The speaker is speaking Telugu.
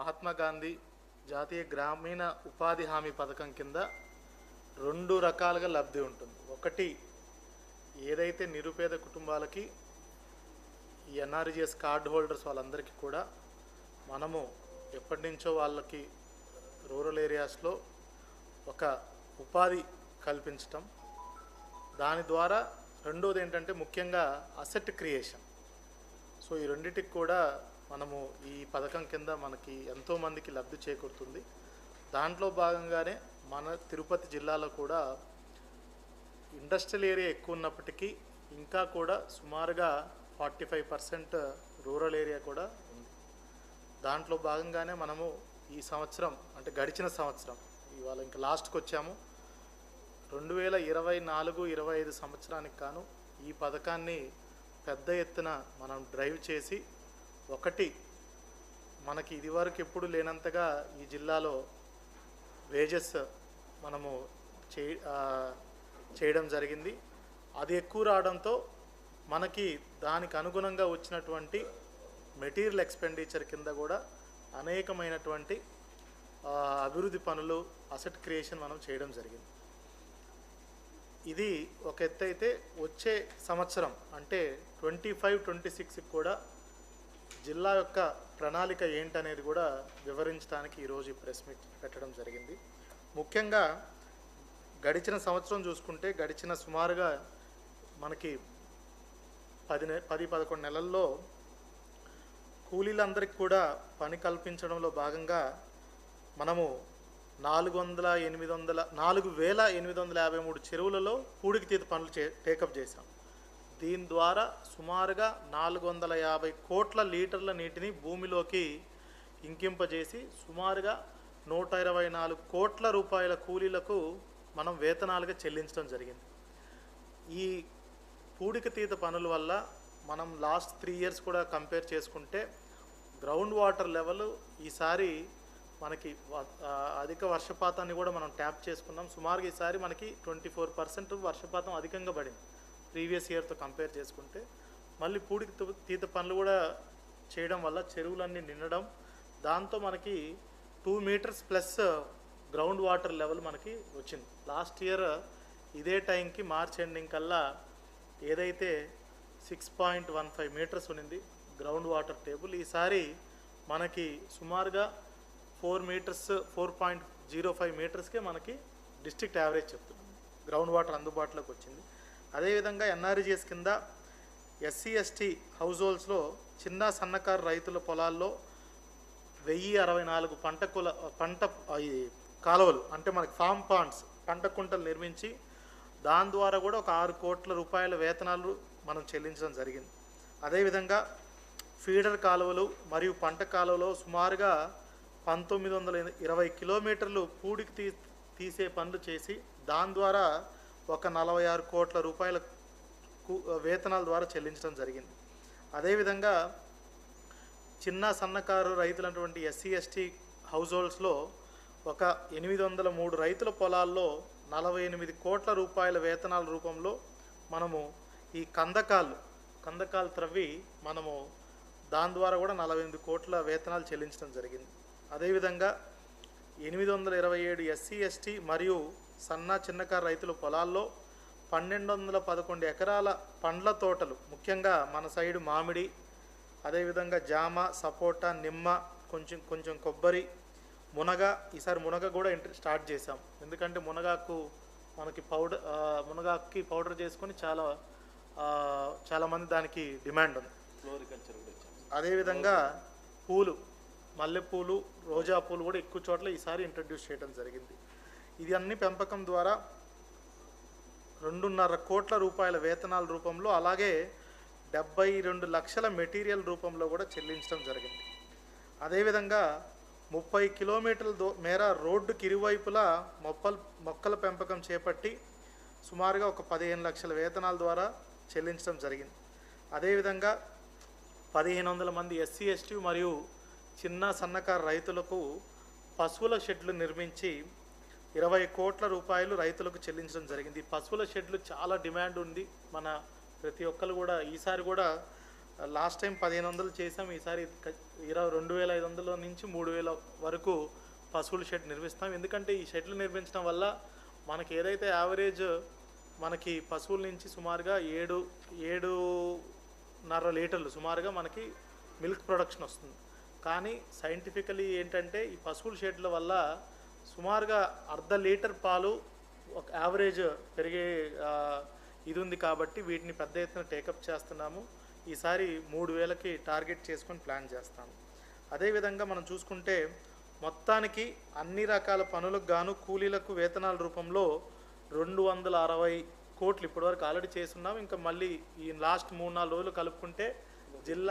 మహాత్మా గాంధీ జాతీయ గ్రామీణ ఉపాధి హామీ పథకం కింద రెండు రకాలుగా లబ్ధి ఉంటుంది. ఒకటి ఏదైతే నిరుపేద కుటుంబాలకి ఈ ఎన్ఆర్జిఎస్ కార్డ్ హోల్డర్స్ వాళ్ళందరికీ కూడా మనము ఎప్పటి నుంచో వాళ్ళకి రూరల్ ఏరియాస్లో ఒక ఉపాధి కల్పించటం. దాని ద్వారా రెండోది ఏంటంటే ముఖ్యంగా అసెట్ క్రియేషన్. సో ఈ రెండింటికి కూడా మనము ఈ పథకం కింద మనకి ఎంతోమందికి లబ్ధి చేకూరుతుంది. దాంట్లో భాగంగానే మన తిరుపతి జిల్లాలో కూడా ఇండస్ట్రియల్ ఏరియా ఎక్కువ ఉన్నప్పటికీ ఇంకా కూడా సుమారుగా forty five percent rural area కూడా ఉంది. దాంట్లో భాగంగానే మనము ఈ సంవత్సరం అంటే గడిచిన సంవత్సరం ఇవాళ ఇంకా లాస్ట్కి వచ్చాము. రెండు వేల ఇరవై నాలుగు ఇరవై ఐదు సంవత్సరానికి గాను ఈ పథకాన్ని పెద్ద ఎత్తున మనం డ్రైవ్ చేసి ఒకటి మనకి ఇదివరకు ఎప్పుడు లేనంతగా ఈ జిల్లాలో వేజెస్ మనము చే చేయడం జరిగింది. అది ఎక్కువ రావడంతో మనకి దానికి అనుగుణంగా వచ్చినటువంటి మెటీరియల్ ఎక్స్పెండిచర్ కింద కూడా అనేకమైనటువంటి అభివృద్ధి పనులు అసెట్ క్రియేషన్ మనం చేయడం జరిగింది. ఇది ఒక ఎత్తు అయితే వచ్చే సంవత్సరం అంటే ట్వంటీ ఫైవ్ ట్వంటీ సిక్స్కి కూడా జిల్లా యొక్క ప్రణాళిక ఏంటనేది కూడా వివరించడానికి ఈరోజు ఈ ప్రెస్ మీట్ పెట్టడం జరిగింది. ముఖ్యంగా గడిచిన సంవత్సరం చూసుకుంటే గడిచిన సుమారుగా మనకి పది నె పది పదకొండు నెలల్లో కూలీలందరికీ కూడా పని కల్పించడంలో భాగంగా మనము నాలుగు వందల ఎనిమిది వందల నాలుగు వేల ఎనిమిది వందల యాభై మూడు చెరువులలో పూడికి తీత పనులు చే టేకప్ చేశాం. దీని ద్వారా సుమారుగా నాలుగు వందల యాభై కోట్ల లీటర్ల నీటిని భూమిలోకి ఇంకింపజేసి సుమారుగా నూట ఇరవై నాలుగు కోట్ల రూపాయల కూలీలకు మనం వేతనాలుగా చెల్లించడం జరిగింది. ఈ పూడికతీత పనుల వల్ల మనం లాస్ట్ త్రీ ఇయర్స్ కూడా కంపేర్ చేసుకుంటే గ్రౌండ్ వాటర్ లెవెల్ ఈసారి మనకి అధిక వర్షపాతాన్ని కూడా మనం ట్యాప్ చేసుకున్నాం. సుమారుగా ఈసారి మనకి ట్వంటీ ఫోర్ పర్సెంట్ వర్షపాతం అధికంగా పడింది. ప్రీవియస్ ఇయర్తో కంపేర్ చేసుకుంటే మళ్ళీ పూడికి తీత పనులు కూడా చేయడం వల్ల చెరువులన్నీ నిండడం దాంతో మనకి two metres plus ground water level మనకి వచ్చింది. లాస్ట్ ఇయర్ ఇదే టైంకి మార్చ్ ఎండింగ్ కల్లా ఏదైతే six point one five metres ఉన్నింది గ్రౌండ్ వాటర్ టేబుల్ ఈసారి మనకి సుమారుగా four metres four point zero five మీటర్స్కే మనకి డిస్ట్రిక్ట్ యావరేజ్ చెప్తున్నాం. గ్రౌండ్ వాటర్ అందుబాటులోకి వచ్చింది. అదేవిధంగా ఎన్ఆర్జీఎస్ కింద ఎస్సీ ఎస్టీ హౌస్ హోల్డ్స్లో చిన్న సన్నకారు రైతుల పొలాల్లో వెయ్యి అరవై నాలుగు పంట కుల పంట ఈ కాలువలు అంటే మనకి ఫామ్ పాండ్స్ పంట కుంటలు నిర్మించి దాని ద్వారా కూడా ఒక ఆరు కోట్ల రూపాయల వేతనాలు మనం చెల్లించడం జరిగింది. అదేవిధంగా ఫీడర్ కాలువలు మరియు పంట కాలువలో సుమారుగా పంతొమ్మిది వందల ఇరవై కిలోమీటర్లు పూడికి తీ తీసే పనులు చేసి దాని ద్వారా ఒక నలభై ఆరు కోట్ల రూపాయల వేతనాల ద్వారా చెల్లించడం జరిగింది. అదేవిధంగా చిన్న సన్నకారు రైతులైనటువంటి ఎస్సీ ఎస్టీ హౌస్ హోల్డ్స్లో ఒక ఎనిమిది వందల మూడు రైతుల పొలాల్లో నలభై ఎనిమిది కోట్ల రూపాయల వేతనాల రూపంలో మనము ఈ కందకాలు కందకాలు త్రవ్వి మనము దాని ద్వారా కూడా నలభై ఎనిమిది కోట్ల వేతనాలు చెల్లించడం జరిగింది. అదేవిధంగా ఎనిమిది వందల ఇరవై ఏడు ఎస్సీ ఎస్టీ మరియు సన్న చిన్నకారు రైతుల పొలాల్లో పన్నెండు వందల పదకొండు ఎకరాల పండ్ల తోటలు ముఖ్యంగా మన సైడు మామిడి అదేవిధంగా జామ సపోటా నిమ్మ కొంచెం కొంచెం కొబ్బరి మునగ ఈసారి మునగ కూడా ఎంట్రీ స్టార్ట్ చేసాం ఎందుకంటే మునగాకు మనకి పౌడర్ మునగాకుకి పౌడర్ చేసుకొని చాలా చాలామంది దానికి డిమాండ్ ఉంది. ఫ్లోరికల్చర్ అదేవిధంగా పూలు మల్లెపూలు రోజా పూలు కూడా ఎక్కువ చోట్ల ఈసారి ఇంట్రడ్యూస్ చేయడం జరిగింది. ఇది అన్ని పెంపకం ద్వారా రెండున్నర కోట్ల రూపాయల వేతనాల రూపంలో అలాగే డెబ్బై రెండు లక్షల మెటీరియల్ రూపంలో కూడా చెల్లించడం జరిగింది. అదేవిధంగా ముప్పై కిలోమీటర్ల దో మేర రోడ్డుకి ఇరువైపులా మొక్కల మొక్కల పెంపకం చేపట్టి సుమారుగా ఒక పదిహేను లక్షల వేతనాల ద్వారా చెల్లించడం జరిగింది. అదేవిధంగా పదిహేను వందల మంది ఎస్సీ ఎస్టీ మరియు చిన్న సన్నకారు రైతులకు పశువుల షెడ్లు నిర్మించి ఇరవై కోట్ల రూపాయలు రైతులకు చెల్లించడం జరిగింది. ఈ పశువుల షెడ్లు చాలా డిమాండ్ ఉంది. మన ప్రతి ఒక్కరు కూడా ఈసారి కూడా లాస్ట్ టైం పదిహేను వందలు చేసాం ఈసారి ఇరవై రెండు వేల ఐదు వందల నుంచి మూడు వేల వరకు పశువుల షెడ్ నిర్మిస్తాం. ఎందుకంటే ఈ షెడ్లు నిర్మించడం వల్ల మనకి ఏదైతే యావరేజ్ మనకి పశువుల నుంచి సుమారుగా ఏడు ఏడున్నర లీటర్లు సుమారుగా మనకి మిల్క్ ప్రొడక్షన్ వస్తుంది. కానీ సైంటిఫికలీ ఏంటంటే ఈ పశువుల షెడ్ల వల్ల సుమారుగా అర్ధ లీటర్ పాలు ఒక యావరేజ్ పెరిగే ఇది ఉంది కాబట్టి వీటిని పెద్ద ఎత్తున టేకప్ చేస్తున్నాము. ఈసారి మూడు వేలకి టార్గెట్ చేసుకొని ప్లాన్ చేస్తాము. అదేవిధంగా మనం చూసుకుంటే మొత్తానికి అన్ని రకాల పనులకు గాను కూలీలకు వేతనాల రూపంలో రెండు వందల అరవై కోట్లు ఇప్పటివరకు ఆల్రెడీ చేస్తున్నాం ఇంకా మళ్ళీ ఈ లాస్ట్ మూడు నాలుగు రోజులు కలుపుకుంటే జిల్లా